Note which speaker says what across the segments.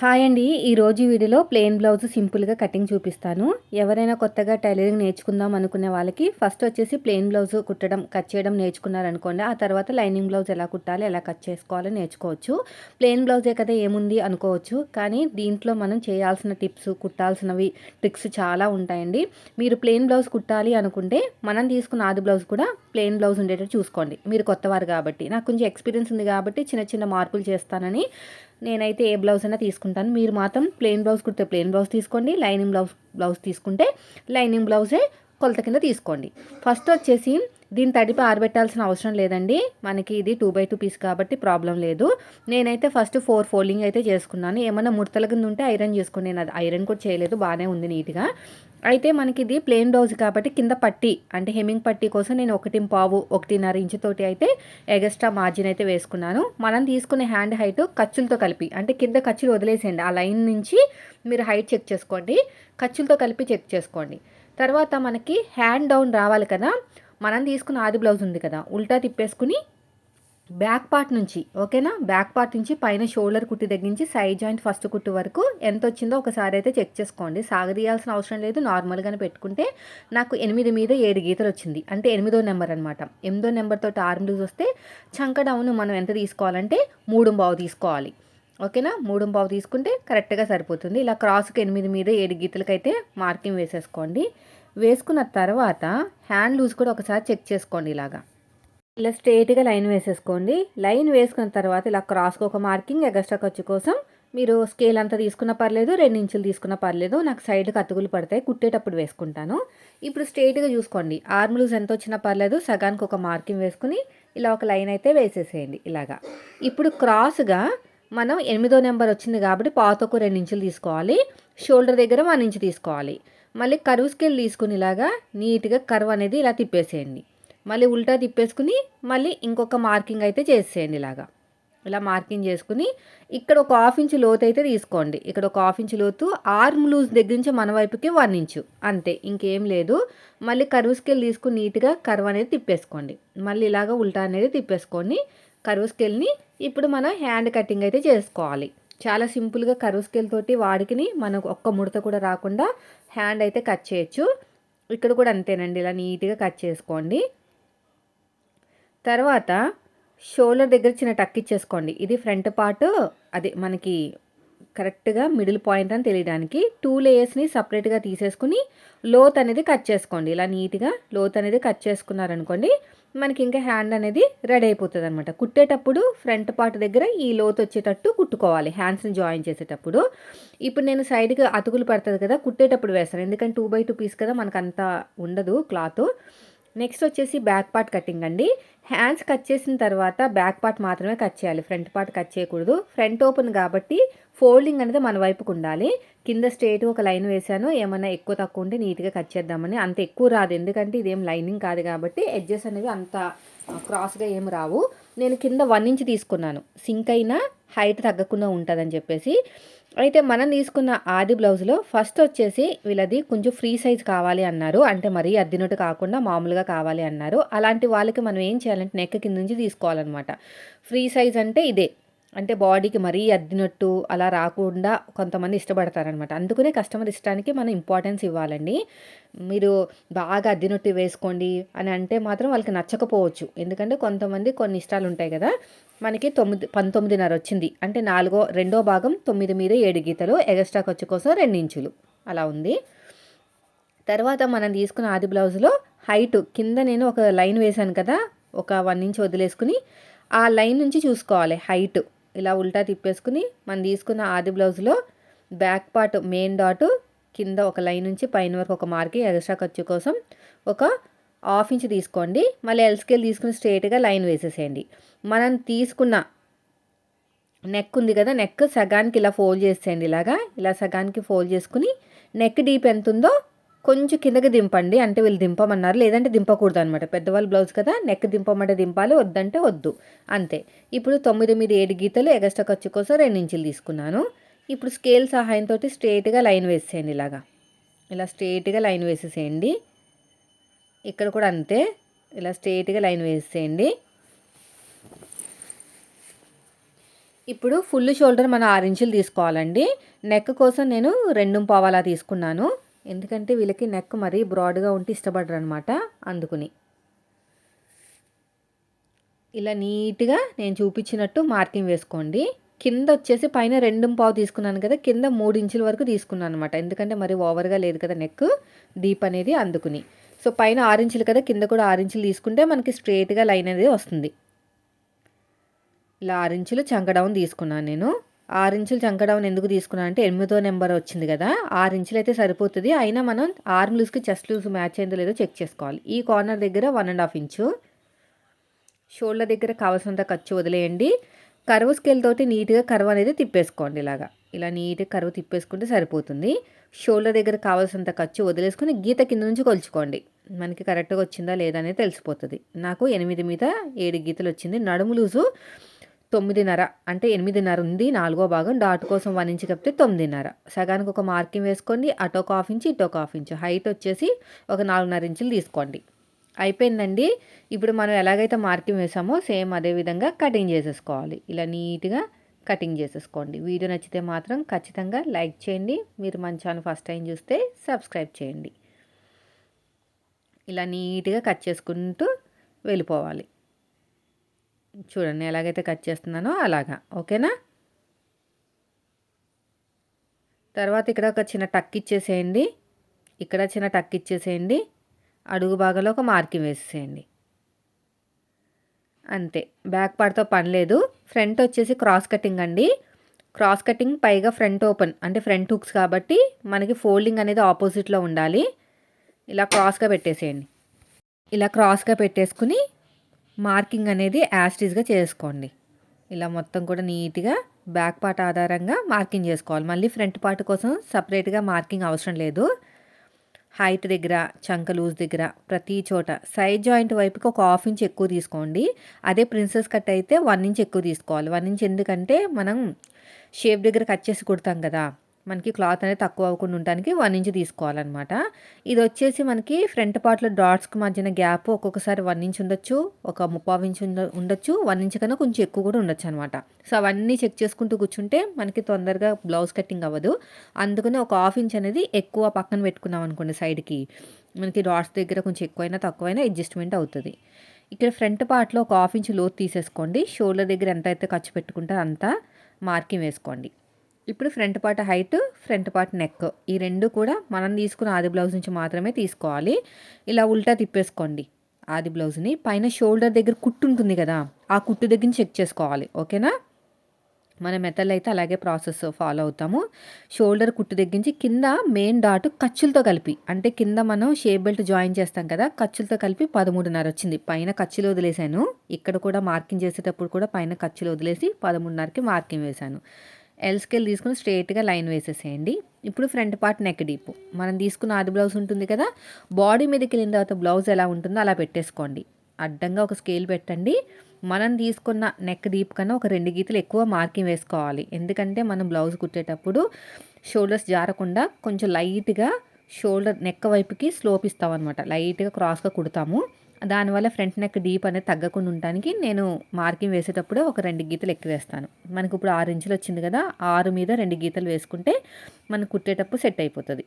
Speaker 1: Hi అండి. ఈరోజు వీడియోలో ప్లెయిన్ బ్లౌజ్ సింపుల్గా కటింగ్ చూపిస్తాను. ఎవరైనా కొత్తగా టైలరింగ్ నేర్చుకుందాం అనుకునే వాళ్ళకి ఫస్ట్ వచ్చేసి ప్లెయిన్ బ్లౌజ్ కుట్టడం కట్ చేయడం నేర్చుకున్నారనుకోండి. ఆ తర్వాత లైనింగ్ బ్లౌజ్ ఎలా కుట్టాలి ఎలా కట్ చేసుకోవాలో నేర్చుకోవచ్చు. ప్లెయిన్ బ్లౌజే కదా ఏముంది అనుకోవచ్చు. కానీ దీంట్లో మనం చేయాల్సిన టిప్స్ కుట్టాల్సినవి ట్రిక్స్ చాలా ఉంటాయండి. మీరు ప్లెయిన్ బ్లౌజ్ కుట్టాలి అనుకుంటే మనం తీసుకున్న ఆది బ్లౌజ్ కూడా ప్లెయిన్ బ్లౌజ్ ఉండేటట్టు చూసుకోండి. మీరు కొత్తవారు కాబట్టి. నాకు కొంచెం ఎక్స్పీరియన్స్ ఉంది కాబట్టి చిన్న చిన్న మార్పులు చేస్తానని నేనైతే ఏ బ్లౌజ్ అయినా తీసుకుంటాను. మీరు మాత్రం ప్లెయిన్ బ్లౌజ్ కుడితే ప్లెయిన్ బ్లౌజ్ తీసుకోండి. లైనింగ్ బ్లౌజ్ బ్లౌజ్ తీసుకుంటే లైనింగ్ బ్లౌజే కొలత కింద తీసుకోండి. ఫస్ట్ వచ్చేసి దీని తడిపి ఆరబెట్టాల్సిన అవసరం లేదండి. మనకి ఇది టూ బై టూ పీస్ కాబట్టి ప్రాబ్లం లేదు. నేనైతే ఫస్ట్ ఫోర్ ఫోల్డింగ్ అయితే చేసుకున్నాను. ఏమైనా ముడతల కింద ఉంటే ఐరన్ చేసుకుని నేను అది ఐరన్ కూడా చేయలేదు. బాగానే ఉంది నీట్గా. అయితే మనకి ఇది ప్లెయిన్ బ్లౌజ్ కాబట్టి కింద పట్టి అంటే హెమ్మింగ్ పట్టి కోసం నేను ఒకటి పావు ఒకటిన్నర ఇంచుతోటి అయితే ఎగస్ట్రా మార్జిన్ అయితే వేసుకున్నాను. మనం తీసుకునే హ్యాండ్ హైట్ ఖర్చులతో కలిపి అంటే కింద ఖర్చులు వదిలేసేయండి. ఆ లైన్ నుంచి మీరు హైట్ చెక్ చేసుకోండి. ఖర్చులతో కలిపి చెక్ చేసుకోండి. తర్వాత మనకి హ్యాండ్ డౌన్ రావాలి కదా. మనం తీసుకున్న ఆది బ్లౌజ్ ఉంది కదా ఉల్టా తిప్పేసుకుని బ్యాక్ పార్ట్ నుంచి ఓకేనా బ్యాక్ పార్ట్ నుంచి పైన షోల్డర్ కుట్టి తగ్గించి సైడ్ జాయింట్ ఫస్ట్ కుట్టు వరకు ఎంత వచ్చిందో ఒకసారి అయితే చెక్ చేసుకోండి. సాగదీయాల్సిన అవసరం లేదు. నార్మల్గానే పెట్టుకుంటే నాకు ఎనిమిది మీద ఏడు గీతలు వచ్చింది. అంటే ఎనిమిదో నెంబర్ అనమాట ఎనిమిదో నెంబర్తో ఆర్మ్ లూజ్ వస్తే చంక డౌన్ మనం ఎంత తీసుకోవాలంటే మూడు బావు తీసుకోవాలి. ఓకేనా మూడు బావు తీసుకుంటే కరెక్ట్గా సరిపోతుంది. ఇలా క్రాస్కి ఎనిమిది మీద ఏడు గీతలకైతే మార్కింగ్ వేసేసుకోండి. వేసుకున్న తర్వాత హ్యాండ్ లూజ్ కూడా ఒకసారి చెక్ చేసుకోండి ఇలాగా. ఇలా స్ట్రేట్గా లైన్ వేసేసుకోండి. లైన్ వేసుకున్న తర్వాత ఇలా క్రాస్కి ఒక మార్కింగ్ ఎగస్ట్రా ఖర్చు కోసం మీరు స్కేల్ అంతా తీసుకున్న పర్లేదు రెండు ఇంచులు తీసుకున్న పర్లేదు నాకు సైడ్కి అతుకులు పడతాయి కుట్టేటప్పుడు వేసుకుంటాను. ఇప్పుడు స్ట్రేట్గా చూసుకోండి. ఆర్మ్ లూజ్ ఎంత వచ్చినా పర్లేదు సగానికి ఒక మార్కింగ్ వేసుకుని ఇలా ఒక లైన్ అయితే వేసేసేయండి ఇలాగా. ఇప్పుడు క్రాస్గా మనం ఎనిమిదో నెంబర్ వచ్చింది కాబట్టి పాతకు రెండు ఇంచులు తీసుకోవాలి షోల్డర్ దగ్గర వన్ ఇంచు తీసుకోవాలి. మళ్ళీ కరువు స్కేల్ తీసుకుని ఇలాగా నీట్గా కరువు అనేది ఇలా తిప్పేసేయండి. మళ్ళీ ఉల్టా తిప్పేసుకుని మళ్ళీ ఇంకొక మార్కింగ్ అయితే చేసేయండి ఇలాగా. ఇలా మార్కింగ్ చేసుకుని ఇక్కడ ఒక హాఫ్ ఇంచ్ లోతు అయితే తీసుకోండి. ఇక్కడ ఒక హాఫ్ ఇంచ్ లోతు ఆర్మ్ లూజ్ దగ్గర నుంచి మన వైపుకి వన్ ఇంచు అంతే ఇంకేం లేదు. మళ్ళీ కరువు స్కేల్ తీసుకుని నీట్గా కరువు అనేది తిప్పేసుకోండి. మళ్ళీ ఇలాగ ఉల్టా అనేది తిప్పేసుకోండి కరువు స్కేల్ని ఇప్పుడు మనం హ్యాండ్ కటింగ్ అయితే చేసుకోవాలి. చాలా సింపుల్గా కరువు స్కేల్ తోటి వాడికిని మనకు ఒక్క ముడత కూడా రాకుండా హ్యాండ్ అయితే కట్ చేయొచ్చు. ఇక్కడ కూడా అంతేనండి ఇలా నీట్గా కట్ చేసుకోండి. తర్వాత షోల్డర్ దగ్గర చిన్న టక్ ఇచ్చేసుకోండి. ఇది ఫ్రంట్ పార్ట్ అది మనకి కరెక్ట్గా మిడిల్ పాయింట్ అని తెలియడానికి టూ లేయర్స్ని సపరేట్గా తీసేసుకుని లోత్ అనేది కట్ చేసుకోండి. ఇలా నీట్గా లోత్ అనేది కట్ చేసుకున్నారనుకోండి మనకి ఇంకా హ్యాండ్ అనేది రెడీ అయిపోతుంది అనమాట కుట్టేటప్పుడు ఫ్రంట్ పార్ట్ దగ్గర ఈ లోతు వచ్చేటట్టు కుట్టుకోవాలి. హ్యాండ్స్ని జాయిన్ చేసేటప్పుడు. ఇప్పుడు నేను సైడ్కి అతుకులు పడుతుంది కదా కుట్టేటప్పుడు వేస్తాను. ఎందుకంటే టూ బై టూ పీస్ కదా మనకు అంత ఉండదు క్లాత్ నెక్స్ట్ వచ్చేసి బ్యాక్ పార్ట్ కటింగ్ అండి. హ్యాండ్స్ కట్ చేసిన తర్వాత బ్యాక్ పార్ట్ మాత్రమే కట్ చేయాలి. ఫ్రంట్ పార్ట్ కట్ చేయకూడదు. ఫ్రంట్ ఓపెన్ కాబట్టి ఫోల్డింగ్ అనేది మన వైపుకు ఉండాలి. కింద స్ట్రేట్ ఒక లైన్ వేసాను ఏమన్నా ఎక్కువ తక్కువ ఉంటే నీట్గా కట్ చేద్దామని. అంత ఎక్కువ రాదు. ఎందుకంటే ఇదేం లైనింగ్ కాదు కాబట్టి ఎడ్జెస్ అనేవి అంత క్రాస్గా ఏం రావు. నేను కింద వన్ ఇంచ్ తీసుకున్నాను. సింక్ అయినా హైట్ తగ్గకుండా ఉంటుందని చెప్పేసి అయితే మనం తీసుకున్న ఆది బ్లౌజ్లో ఫస్ట్ వచ్చేసి వీళ్ళది కొంచెం ఫ్రీ సైజ్ కావాలి అన్నారు. అంటే మరీ అద్దినట్టు కాకుండా మామూలుగా కావాలి అన్నారు. అలాంటి వాళ్ళకి మనం ఏం చేయాలంటే నెక్ కింద నుంచి తీసుకోవాలన్నమాట. ఫ్రీ సైజ్ అంటే ఇదే. అంటే బాడీకి మరీ అద్దినట్టు అలా రాకుండా కొంతమంది ఇష్టపడతారనమాట. అందుకనే కస్టమర్ ఇష్టానికి మనం ఇంపార్టెన్స్ ఇవ్వాలండి. మీరు బాగా అద్దినట్టు వేసుకోండి అని అంటే మాత్రం వాళ్ళకి నచ్చకపోవచ్చు. ఎందుకంటే కొంతమంది కొన్ని ఇష్టాలు ఉంటాయి కదా మనకి తొమ్మిది పంతొమ్మిదిన్నర వచ్చింది. అంటే నాలుగో రెండో భాగం తొమ్మిది మీద ఏడు గీతలు ఎగస్ట్రా ఖర్చు కోసం రెండించులు. అలా ఉంది. తర్వాత మనం తీసుకున్న ఆది బ్లౌజ్లో హైట్ కింద నేను ఒక లైన్ వేశాను కదా ఒక వన్ ఇంచ్ వదిలేసుకుని ఆ లైన్ నుంచి చూసుకోవాలి హైట్. ఇలా ఉల్టా తిప్పేసుకుని మనం తీసుకున్న ఆది బ్లౌజ్లో బ్యాక్ పార్ట్ మెయిన్ డాట్ కింద ఒక లైన్ నుంచి పైన వరకు ఒక మార్కి ఎక్స్ట్రా ఖర్చు కోసం ఒక హాఫ్ ఇంచ్ తీసుకోండి. మళ్ళీ ఎల్ స్కేల్ తీసుకుని స్ట్రేట్గా లైన్ వేసేసేయండి. మనం తీసుకున్న నెక్ ఉంది కదా నెక్ సగానికి ఇలా ఫోల్డ్ చేసేయండి ఇలాగా. ఇలా సగానికి ఫోల్డ్ చేసుకుని నెక్ డీప్ ఎంత ఉందో కొంచెం కిందకి దింపండి. అంటే వీళ్ళు దింపమన్నారు. లేదంటే దింపకూడదు అనమాట పెద్దవాళ్ళు బ్లౌజ్ కదా నెక్ దింపమంటే దింపాలి వద్దంటే వద్దు. అంతే. ఇప్పుడు తొమ్మిది మీద ఏడు గీతలు ఎగస్ట్రా ఖర్చు కోసం రెండు ఇంచులు తీసుకున్నాను. ఇప్పుడు స్కేల్ సహాయంతో స్ట్రేట్గా లైన్ వేసేయండి ఇలాగా. ఇలా స్ట్రేట్గా లైన్ వేసేసేయండి. ఇక్కడ కూడా అంతే. ఇలా స్ట్రేట్గా లైన్ వేసేయండి. ఇప్పుడు ఫుల్ షోల్డర్ మనం ఆరు ఇంచులు తీసుకోవాలండి. నెక్ కోసం నేను రెండు పావాలా తీసుకున్నాను. ఎందుకంటే వీళ్ళకి నెక్ మరీ బ్రాడ్గా ఉంటే ఇష్టపడరు అనమాట అందుకుని. ఇలా నీట్గా నేను చూపించినట్టు మార్కింగ్ వేసుకోండి. కింద వచ్చేసి పైన రెండు పావు తీసుకున్నాను కదా కింద మూడు ఇంచుల వరకు తీసుకున్నాను అనమాట ఎందుకంటే మరి ఓవర్గా లేదు కదా నెక్ డీప్ అనేది అందుకుని. సో పైన ఆరు ఇంచులు కదా కింద కూడా ఆరు ఇంచులు తీసుకుంటే మనకి స్ట్రేట్గా లైన్ అనేది వస్తుంది. ఇలా ఆరు ఇంచులు చంకడౌన్ తీసుకున్నాను నేను. ఆరు ఇంచులు చంకడౌన్ ఎందుకు తీసుకున్నాను అంటే ఎనిమిదో నెంబర్ వచ్చింది కదా ఆరు ఇంచులు అయితే సరిపోతుంది. అయినా మనం ఆర్మ్ లూజ్కి చెస్ట్ లూజ్ మ్యాచ్ అయిందో లేదో చెక్ చేసుకోవాలి. ఈ కార్నర్ దగ్గర one and half inch. Shoulder దగ్గర కావాల్సినంత ఖర్చు వదిలేయండి. కరువు స్కేల్ తోటి నీట్గా కరువు అనేది తిప్పేసుకోండి ఇలాగా. ఇలా నీట్గా కరువు తిప్పేసుకుంటే సరిపోతుంది. షోల్డర్ దగ్గర కావాల్సినంత ఖర్చు వదిలేసుకుని గీత కింద నుంచి కొలుచుకోండి. మనకి కరెక్ట్గా వచ్చిందా లేదా అనేది తెలిసిపోతుంది. నాకు ఎనిమిది మీద ఏడు గీతలు వచ్చింది. నడుము లూజు తొమ్మిదిన్నర. అంటే ఎనిమిదిన్నర ఉంది నాలుగో భాగం డాట్ కోసం వన్ ఇంచ్ కప్పితే తొమ్మిదిన్నర. సగానికి ఒక మార్కింగ్ వేసుకోండి అటో ఒక హాఫ్ ఇంచ్ ఇటో ఒక హాఫ్ ఇంచ్. హైట్ వచ్చేసి ఒక నాలుగున్నర ఇంచులు తీసుకోండి. అయిపోయిందండి. ఇప్పుడు మనం ఎలాగైతే మార్కింగ్ వేసామో సేమ్ అదే విధంగా కటింగ్ చేసేసుకోవాలి. ఇలా నీట్గా కటింగ్ చేసేసుకోండి. వీడియో నచ్చితే మాత్రం ఖచ్చితంగా లైక్ చేయండి. మీరు మన ఛానల్ ఫస్ట్ టైం చూస్తే సబ్స్క్రైబ్ చేయండి. ఇలా నీట్గా కట్ చేసుకుంటూ వెళ్ళిపోవాలి. చూడండి ఎలాగైతే కట్ చేస్తున్నానో అలాగా. ఓకేనా? తర్వాత ఇక్కడ ఒక చిన్న టక్ ఇచ్చేసేయండి. ఇక్కడ చిన్న టక్ ఇచ్చేసేయండి. అడుగు భాగంలో ఒక మార్కింగ్ వేసేసేయండి. అంతే. బ్యాక్ పార్ట్తో పని లేదు. ఫ్రంట్ వచ్చేసి క్రాస్ కటింగ్ అండి. క్రాస్ కటింగ్ పైగా ఫ్రంట్ ఓపెన్. అంటే ఫ్రంట్ హుక్స్ కాబట్టి మనకి ఫోల్డింగ్ అనేది ఆపోజిట్లో ఉండాలి. ఇలా క్రాస్గా పెట్టేసేయండి. ఇలా క్రాస్గా పెట్టేసుకుని మార్కింగ్ అనేది యాస్టీస్గా చేసుకోండి. ఇలా మొత్తం కూడా నీట్గా బ్యాక్ పార్ట్ ఆధారంగా మార్కింగ్ చేసుకోవాలి. మళ్ళీ ఫ్రంట్ పార్ట్ కోసం సపరేట్గా మార్కింగ్ అవసరం లేదు. హైట్ దగ్గర చంక లూజ్ దగ్గర ప్రతి చోట సైడ్ జాయింట్ వైపుకి ఒక హాఫ్ ఇంచ్ ఎక్కువ తీసుకోండి. అదే ప్రిన్సెస్ కట్ అయితే వన్ ఇంచ్ ఎక్కువ తీసుకోవాలి. వన్ ఇంచ్ ఎందుకంటే మనం షేప్ దగ్గర కట్ చేసి కుడతాం కదా. మనకి క్లాత్ అనేది తక్కువ అవ్వకుండా ఉండడానికి వన్ ఇంచ్ తీసుకోవాలన్నమాట. ఇది వచ్చేసి మనకి ఫ్రంట్ పార్ట్లో డాట్స్కి మధ్యన గ్యాప్ ఒక్కొక్కసారి వన్ ఇంచ్ ఉండొచ్చు ఒక ముప్పావు ఇంచ్ ఉండొచ్చు వన్ ఇంచ్ కన్నా కొంచెం ఎక్కువ కూడా ఉండొచ్చు అనమాట సో అవన్నీ చెక్ చేసుకుంటూ కూర్చుంటే మనకి తొందరగా బ్లౌజ్ కటింగ్ అవ్వదు. అందుకనే ఒక హాఫ్ ఇంచ్ అనేది ఎక్కువ పక్కన పెట్టుకున్నాం అనుకోండి సైడ్కి మనకి డాట్స్ దగ్గర కొంచెం ఎక్కువైనా తక్కువైనా అడ్జస్ట్మెంట్ అవుతుంది. ఇక్కడ ఫ్రంట్ పార్ట్లో ఒక హాఫ్ ఇంచ్ లోతు తీసేసుకోండి. షోల్డర్ దగ్గర ఎంత అయితే ఖర్చు పెట్టుకుంటారో అంత మార్కింగ్ వేసుకోండి. ఇప్పుడు front part height front part neck. ఈ రెండు కూడా మనం తీసుకున్న ఆది బ్లౌజ్ నుంచి మాత్రమే తీసుకోవాలి. ఇలా ఉల్టా తిప్పేసుకోండి ఆది బ్లౌజ్ని పైన షోల్డర్ దగ్గర కుట్టు ఉంటుంది కదా ఆ కుట్టు దగ్గర చెక్ చేసుకోవాలి. ఓకేనా? మన మెథడ్లో అయితే అలాగే ప్రాసెస్ ఫాలో అవుతాము. షోల్డర్ కుట్టు దగ్గరించి కింద మెయిన్ డాట్ ఖర్చులతో కలిపి అంటే కింద మనం షేప్ బెల్ట్ జాయిన్ చేస్తాం కదా ఖర్చులతో కలిపి పదమూడున్నర వచ్చింది. పైన ఖర్చులు వదిలేశాను. ఇక్కడ కూడా మార్కింగ్ చేసేటప్పుడు కూడా పైన ఖర్చులు వదిలేసి పదమూడున్నరకి మార్కింగ్ వేశాను. ఎల్ స్కేల్ తీసుకుని స్ట్రేట్గా లైన్ వేసేసేయండి. ఇప్పుడు ఫ్రంట్ పార్ట్ నెక్ డీప్ మనం తీసుకున్న ఆది బ్లౌజ్ ఉంటుంది కదా బాడీ మీదకి వెళ్ళిన తర్వాత బ్లౌజ్ ఎలా ఉంటుందో అలా పెట్టేసుకోండి. అడ్డంగా ఒక స్కేల్ పెట్టండి. మనం తీసుకున్న నెక్ డీప్ కన్నా ఒక రెండు గీతలు ఎక్కువ మార్కింగ్ వేసుకోవాలి. ఎందుకంటే మనం బ్లౌజ్ కుట్టేటప్పుడు షోల్డర్స్ జారకుండా కొంచెం లైట్గా షోల్డర్ నెక్ వైపుకి స్లోప్ ఇస్తామన్నమాట. లైట్గా క్రాస్గా కుడతాము. దానివల్ల ఫ్రంట్ నెక్ డీప్ అనేది తగ్గకుండా ఉండడానికి నేను మార్కింగ్ వేసేటప్పుడు ఒక రెండు గీతలు ఎక్కువ వేస్తాను. మనకు ఇప్పుడు ఆరు ఇంచులు వచ్చింది కదా ఆరు మీద రెండు గీతలు వేసుకుంటే మనం కుట్టేటప్పుడు సెట్ అయిపోతుంది.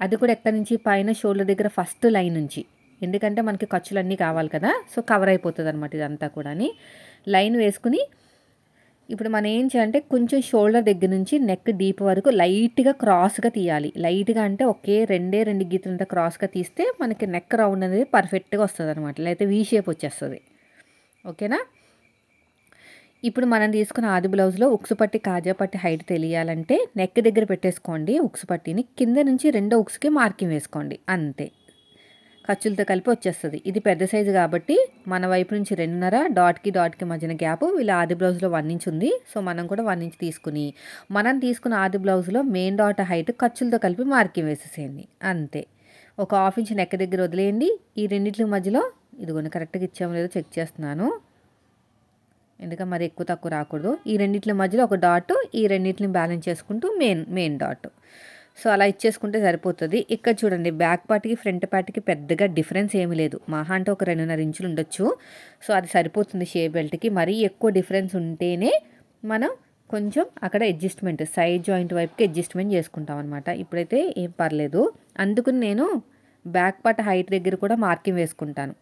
Speaker 1: అది కూడా ఎక్కడి నుంచి? పైన షోల్డర్ దగ్గర ఫస్ట్ లైన్ నుంచి. ఎందుకంటే మనకి ఖర్చులు అన్నీ కావాలి కదా సో కవర్ అయిపోతుంది అనమాట ఇదంతా కూడా లైన్ వేసుకుని ఇప్పుడు మనం ఏం చేయాలంటే కొంచెం షోల్డర్ దగ్గర నుంచి నెక్ డీప్ వరకు లైట్గా క్రాస్గా తీయాలి. లైట్గా అంటే ఒకే రెండే రెండు గీతలంతా క్రాస్గా తీస్తే మనకి నెక్ రౌండ్ అనేది పర్ఫెక్ట్గా వస్తుంది అనమాట లేకపోతే వీ షేప్ వచ్చేస్తుంది. ఓకేనా? ఇప్పుడు మనం తీసుకున్న ఆది బ్లౌజ్లో ఉక్సు పట్టి కాజా పట్టి హైట్ తెలియాలంటే నెక్ దగ్గర పెట్టేసుకోండి. ఉక్సు పట్టిని కింద నుంచి రెండో ఉక్స్కి మార్కింగ్ వేసుకోండి. అంతే. ఖర్చులతో కలిపి వచ్చేస్తుంది. ఇది పెద్ద సైజు కాబట్టి మన వైపు నుంచి రెండున్నర డాట్కి డాట్కి మధ్యన గ్యాప్. వీళ్ళ ఆది బ్లౌజ్లో వన్ ఇంచ్ ఉంది. సో మనం కూడా వన్ ఇంచ్ తీసుకుని మనం తీసుకున్న ఆది బ్లౌజ్లో మెయిన్ డాట్ హైట్ ఖర్చులతో కలిపి మార్కింగ్ వేసేసేయండి. అంతే. ఒక హాఫ్ ఇంచ్ నెక్క దగ్గర వదిలేయండి. ఈ రెండింటి మధ్యలో ఇదిగోని కరెక్ట్గా ఇచ్చామో లేదో చెక్ చేస్తున్నాను. ఎందుకంటే మరి ఎక్కువ తక్కువ రాకూడదు. ఈ రెండింటి మధ్యలో ఒక డాట్ ఈ రెండింటిని బ్యాలెన్స్ చేసుకుంటూ మెయిన్ మెయిన్ డాట్. సో అలా ఇచ్చేసుకుంటే సరిపోతుంది. ఇక్కడ చూడండి బ్యాక్ పార్ట్కి ఫ్రంట్ పార్ట్కి పెద్దగా డిఫరెన్స్ ఏమీ లేదు. మహా అంటే ఒక రెండున్నర ఇంచులు ఉండొచ్చు. సో అది సరిపోతుంది షే బెల్ట్కి మరీ ఎక్కువ డిఫరెన్స్ ఉంటేనే మనం కొంచెం అక్కడ అడ్జస్ట్మెంట్ సైడ్ జాయింట్ వైపుకి అడ్జస్ట్మెంట్ చేసుకుంటాం అనమాట ఇప్పుడైతే ఏం పర్లేదు. అందుకని నేను బ్యాక్ పార్ట్ హైట్ దగ్గర కూడా మార్కింగ్ వేసుకుంటాను.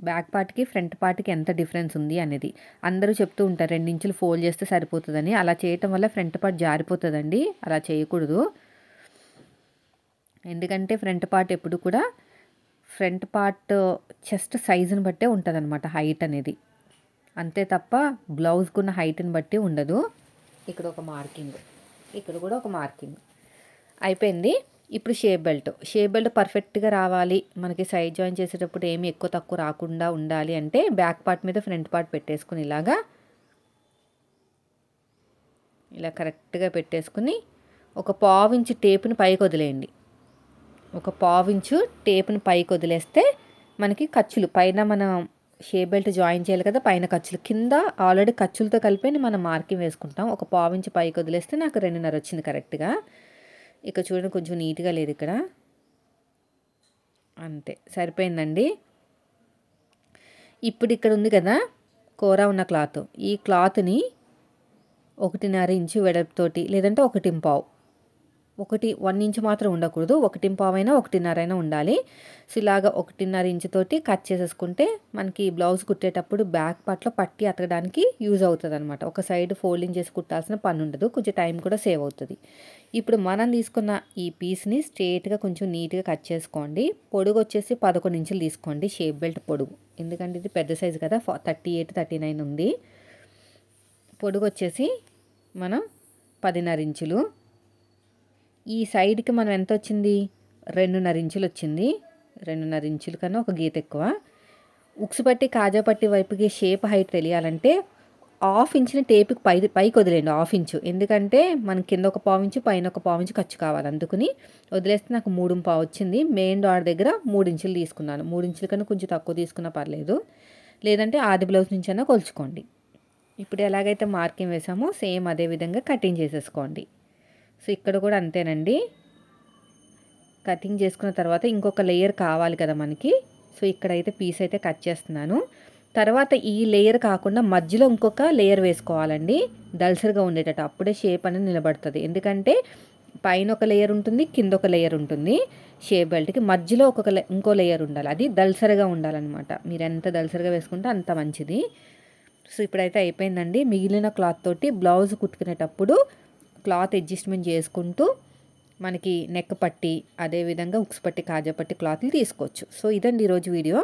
Speaker 1: బ్యాక్ పార్ట్కి ఫ్రంట్ పార్ట్కి ఎంత డిఫరెన్స్ ఉంది అనేది. అందరూ చెప్తూ ఉంటారు రెండు ఇంచులు ఫోల్డ్ చేస్తే సరిపోతుందని. అలా చేయటం వల్ల ఫ్రంట్ పార్ట్ జారిపోతుందండి. అలా చేయకూడదు. ఎందుకంటే ఫ్రంట్ పార్ట్ ఎప్పుడు కూడా ఫ్రంట్ పార్ట్ చెస్ట్ సైజుని బట్టే ఉంటుంది అనమాట హైట్ అనేది. అంతే తప్ప బ్లౌజ్కున్న హైట్ని బట్టి ఉండదు. ఇక్కడ ఒక మార్కింగ్ ఇక్కడ కూడా ఒక మార్కింగ్. అయిపోయింది. ఇప్పుడు షేప్ బెల్ట్. షేప్ బెల్ట్ పర్ఫెక్ట్గా రావాలి. మనకి సైడ్ జాయిన్ చేసేటప్పుడు ఏమి ఎక్కువ తక్కువ రాకుండా ఉండాలి అంటే బ్యాక్ పార్ట్ మీద ఫ్రంట్ పార్ట్ పెట్టేసుకుని ఇలాగా ఇలా కరెక్ట్గా పెట్టేసుకుని ఒక పావు ఇంచు టేపుని పైకి వదిలేయండి. ఒక పావించు టేపుని పైకి వదిలేస్తే మనకి ఖర్చులు. పైన మనం షే బెల్ట్ జాయిన్ చేయాలి కదా పైన ఖర్చులు. కింద ఆల్రెడీ ఖర్చులతో కలిపి మనం మార్కింగ్ వేసుకుంటాం. ఒక పావించి పైకి వదిలేస్తే నాకు రెండున్నర వచ్చింది కరెక్ట్గా. ఇక చూడండి కొంచెం నీట్గా లేదు ఇక్కడ. అంతే సరిపోయిందండి. ఇప్పుడు ఇక్కడ ఉంది కదా కూర ఉన్న క్లాత్. ఈ క్లాత్ని ఒకటిన్నర ఇంచు వెడల్పుతోటి లేదంటే ఒకటి పావు ఒకటి వన్ ఇంచ్ మాత్రం ఉండకూడదు. ఒకటి పావైనా ఒకటిన్నర అయినా ఉండాలి. సో ఇలాగ ఒకటిన్నర ఇంచుతోటి కట్ చేసేసుకుంటే మనకి బ్లౌజ్ కుట్టేటప్పుడు బ్యాక్ పార్ట్లో పట్టి అతకడానికి యూజ్ అవుతుంది అనమాట ఒక సైడ్ ఫోల్డింగ్ చేసి కుట్టాల్సిన పని ఉండదు. కొంచెం టైం కూడా సేవ్ అవుతుంది. ఇప్పుడు మనం తీసుకున్న ఈ పీస్ని స్ట్రేట్గా కొంచెం నీట్గా కట్ చేసుకోండి. పొడుగు వచ్చేసి పదకొండు ఇంచులు తీసుకోండి. షేప్ బెల్ట్ పొడుగు. ఎందుకంటే ఇది పెద్ద సైజు కదా. థర్టీ ఎయిట్ థర్టీ నైన్ ఉంది. పొడుగు వచ్చేసి మనం పదిన్నర ఇంచులు ఈ సైడ్కి మనం ఎంత వచ్చింది రెండున్నర ఇంచులు వచ్చింది రెండున్నర ఇంచులు కన్నా ఒక గీత ఎక్కువ. ఉక్సు పట్టి కాజా పట్టి వైపుకి షేప్ హైట్ తెలియాలంటే హాఫ్ ఇంచుని టేపుకి పై పైకి వదిలేండి హాఫ్ ఇంచు. ఎందుకంటే మన కింద ఒక పావు ఇంచు పైన ఒక పావు ఇంచు ఖర్చు కావాలి. అందుకుని వదిలేస్తే నాకు మూడు పావు వచ్చింది. మెయిన్ డాట్ దగ్గర మూడు ఇంచులు తీసుకున్నాను. మూడు ఇంచుల కన్నా కొంచెం తక్కువ తీసుకున్నా పర్లేదు. లేదంటే ఆది బ్లౌజ్ నుంచి అయినా కొలుచుకోండి. ఇప్పుడు ఎలాగైతే మార్కింగ్ వేసామో సేమ్ అదే విధంగా కటింగ్ చేసేసుకోండి. సో ఇక్కడ కూడా అంతేనండి. కటింగ్ చేసుకున్న తర్వాత ఇంకొక లేయర్ కావాలి కదా మనకి. సో ఇక్కడైతే పీస్ అయితే కట్ చేస్తున్నాను. తర్వాత ఈ లేయర్ కాకుండా మధ్యలో ఇంకొక లేయర్ వేసుకోవాలండి. దల్సర్గా ఉండేటట్టు అప్పుడే షేప్ అనేది నిలబడుతుంది. ఎందుకంటే పైన ఒక లేయర్ ఉంటుంది కింద ఒక లేయర్ ఉంటుంది. షేప్ బెల్ట్కి మధ్యలో ఒక ఇంకో లేయర్ ఉండాలి. అది దల్సరగా ఉండాలన్నమాట. మీరు ఎంత దల్సరగా వేసుకుంటే అంత మంచిది. సో ఇప్పుడైతే అయిపోయిందండి. మిగిలిన క్లాత్ తోటి బ్లౌజ్ కుట్టుకునేటప్పుడు క్లాత్ అడ్జస్ట్మెంట్ చేసుకుంటూ మనకి నెక్ పట్టి అదేవిధంగా ఉక్స్ పట్టి కాజా పట్టి క్లాత్లు తీసుకోవచ్చు. సో ఇదండి ఈరోజు వీడియో.